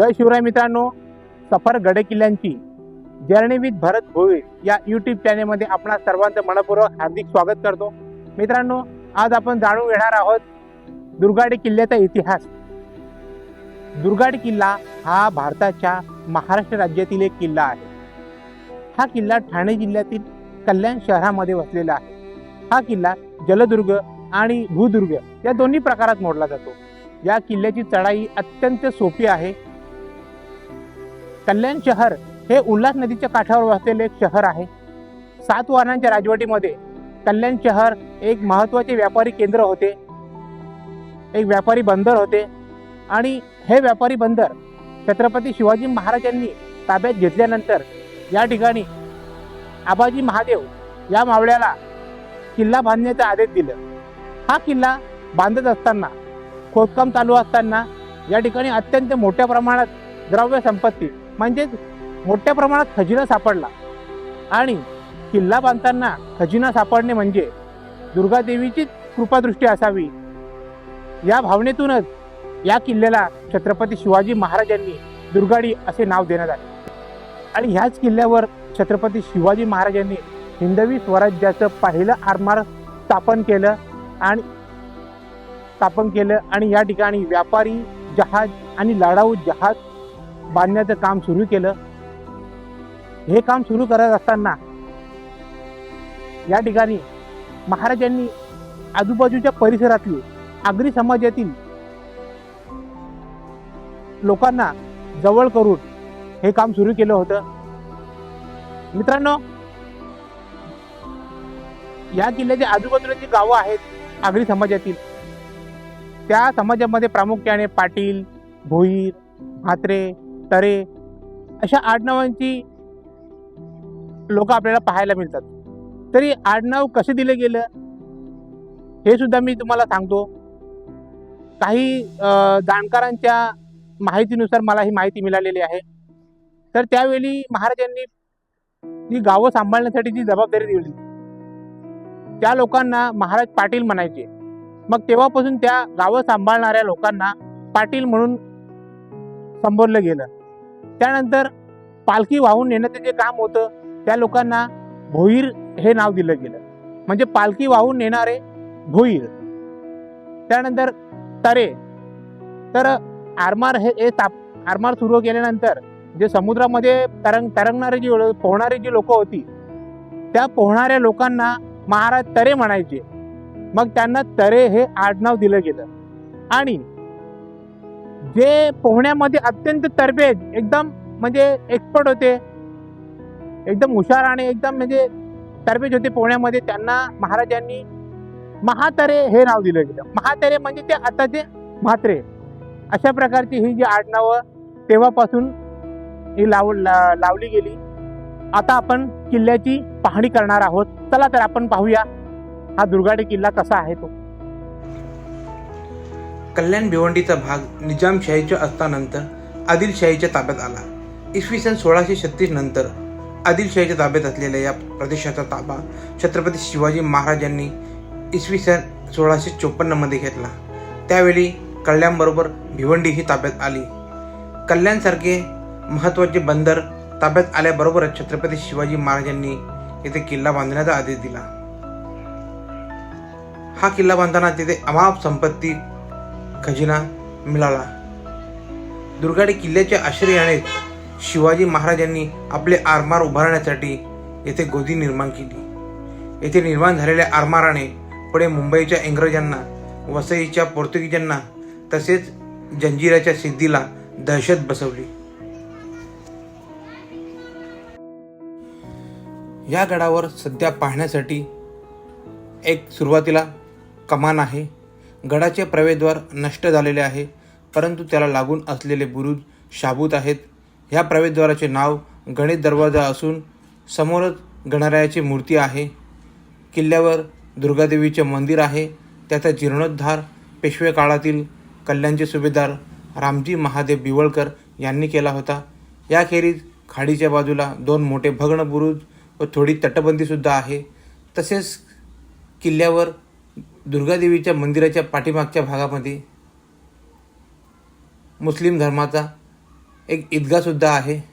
जय शिवराय मित्रांनो सफर गडे किल्ल्यांची. जर्नी विथ भरत भोईर या यूट्यूब चॅनेलमध्ये आपणा सर्वांचं मनपूर्वक हार्दिक स्वागत करतो. मित्रांनो आज आपण जाणून घेणार आहोत दुर्गाडे किल्ल्याचा इतिहास. दुर्गाड किल्ला हा भारताच्या महाराष्ट्र राज्यातील एक किल्ला आहे. हा किल्ला ठाणे जिल्ह्यातील कल्याण शहरामध्ये वसलेला आहे. हा किल्ला जलदुर्ग आणि भूदुर्ग या दोन्ही प्रकारात मोडला जातो. या किल्ल्याची चढाई अत्यंत सोपी आहे. कल्याण शहर हे उल्हास नदीच्या काठावर वसलेले एक शहर आहे. सात वाहनांच्या राजवटीमध्ये कल्याण शहर एक महत्त्वाचे व्यापारी केंद्र होते. एक व्यापारी बंदर होते. आणि हे व्यापारी बंदर छत्रपती शिवाजी महाराजांनी ताब्यात घेतल्यानंतर या ठिकाणी आबाजी महादेव या मावळ्याला किल्ला बांधण्याचा आदेश दिलं. हा किल्ला बांधत असताना खोदकाम चालू असताना या ठिकाणी अत्यंत मोठ्या प्रमाणात द्रव्य संपत्ती म्हणजेच मोठ्या प्रमाणात खजिना सापडला. आणि किल्ला बांधताना खजिना सापडणे म्हणजे दुर्गादेवीचीच कृपादृष्टी असावी. या भावनेतूनच या किल्ल्याला छत्रपती शिवाजी महाराजांनी दुर्गाडी असे नाव देण्यात आले. आणि ह्याच किल्ल्यावर छत्रपती शिवाजी महाराजांनी हिंदवी स्वराज्याचं पहिलं आरमार स्थापन केलं आणि स्थापन केलं. आणि या ठिकाणी व्यापारी जहाज आणि लढाऊ जहाज बांधण्याचं काम सुरू केलं. हे काम सुरू करत असताना या ठिकाणी महाराजांनी आजूबाजूच्या परिसरातली आगरी समाजातील लोकांना जवळ करून हे काम सुरू केलं होतं. मित्रांनो या किल्ल्याच्या आजूबाजूला जी गावं आहेत आगरी समाजातील त्या समाजामध्ये प्रामुख्याने पाटील भोईर म्हात्रे तरे अशा आडनावांची लोक आपल्याला पाहायला मिळतात. तरी आडनाव कसे दिले गेलं? हे सुद्धा मी तुम्हाला सांगतो. काही जाणकारांच्या माहितीनुसार मला ही माहिती मिळालेली आहे. तर त्यावेळी महाराजांनी ही गावं सांभाळण्यासाठी जी जबाबदारी दिली त्या लोकांना महाराज पाटील म्हणायचे. मग तेव्हापासून त्या गावं सांभाळणाऱ्या लोकांना पाटील म्हणून संबोधलं गेलं. त्यानंतर पालखी वाहून नेण्याचं जे काम होतं त्या लोकांना भोईर हे नाव दिलं गेलं. म्हणजे पालखी वाहून नेणारे भोईर. त्यानंतर तरे. तर आरमार हे ताप आरमार सुरू केल्यानंतर जे समुद्रामध्ये तरंग तरंगणारे जी पोहणारी पोहणारे जी लोक होती त्या पोहणाऱ्या लोकांना महाराज तरे म्हणायचे. मग त्यांना तरे हे आडनाव दिलं गेलं. आणि जे पोहण्यामध्ये अत्यंत तरबेज एकदम म्हणजे एक्सपर्ट होते. एकदम हुशार आणि एकदम म्हणजे तरबेज होते पोहण्यामध्ये. त्यांना महाराजांनी महातरे हे नाव दिलं गेलं. महातरे म्हणजे ते आताचे म्हात्रे. अशा प्रकारची ही जी आडनावं तेव्हापासून ही लाव ला- लावली गेली. आता आपण किल्ल्याची पाहणी करणार आहोत. चला तर आपण पाहूया हा दुर्गाडे किल्ला कसा आहे तो. कल्याण भिवंडीचा भाग निजामशाहीच्या असतानंतर आदिलशाहीच्या ताब्यात आला. इसवी सन सोळाशे छत्तीस नंतर आदिलशाहीच्या ताब्यात असलेल्या या प्रदेशाचा ताबा छत्रपती शिवाजी महाराजांनी इसवी सन सोळाशे चोपन्नमध्ये घेतला. त्यावेळी कल्याणबरोबर भिवंडी ही ताब्यात आली. कल्याणसारखे महत्त्वाचे बंदर ताब्यात आल्याबरोबरच छत्रपती शिवाजी महाराजांनी येथे किल्ला बांधण्याचा आदेश दिला. हा किल्ला बांधताना तिथे अमाप संपत्ती खजिना मिळाला. दुर्गाडे किल्ल्याच्या आश्रयानेच शिवाजी महाराजांनी आपले आरमार उभारण्यासाठी येथे गोदी निर्माण केली. येथे निर्माण झालेल्या आरमाराने पुढे मुंबईच्या इंग्रजांना वसईच्या पोर्तुगीजांना तसेच जंजिराच्या सिद्धीला दहशत बसवली. या गडावर सध्या पाहण्यासाठी एक सुरुवातीला कमान आहे. गडाचे प्रवेशद्वार नष्ट झालेले आहे परंतु त्याला लागून असलेले बुरुज शाबूत आहेत. ह्या प्रवेशद्वाराचे नाव गणेश दरवाजा असून समोरच गणरायाची मूर्ती आहे. किल्ल्यावर दुर्गादेवीचे मंदिर आहे. त्याचा जीर्णोद्धार पेशवे काळातील कल्याणचे सुभेदार रामजी महादेव बिवळकर यांनी केला होता. याखेरीज खाडीच्या बाजूला दोन मोठे भग्न बुरुज व थोडी तटबंदीसुद्धा आहे. तसेच किल्ल्यावर दुर्गादेवीच्या मंदिराच्या पाठीमागच्या भागामध्ये मुस्लिम धर्माचा एक ईदगासुद्धा आहे.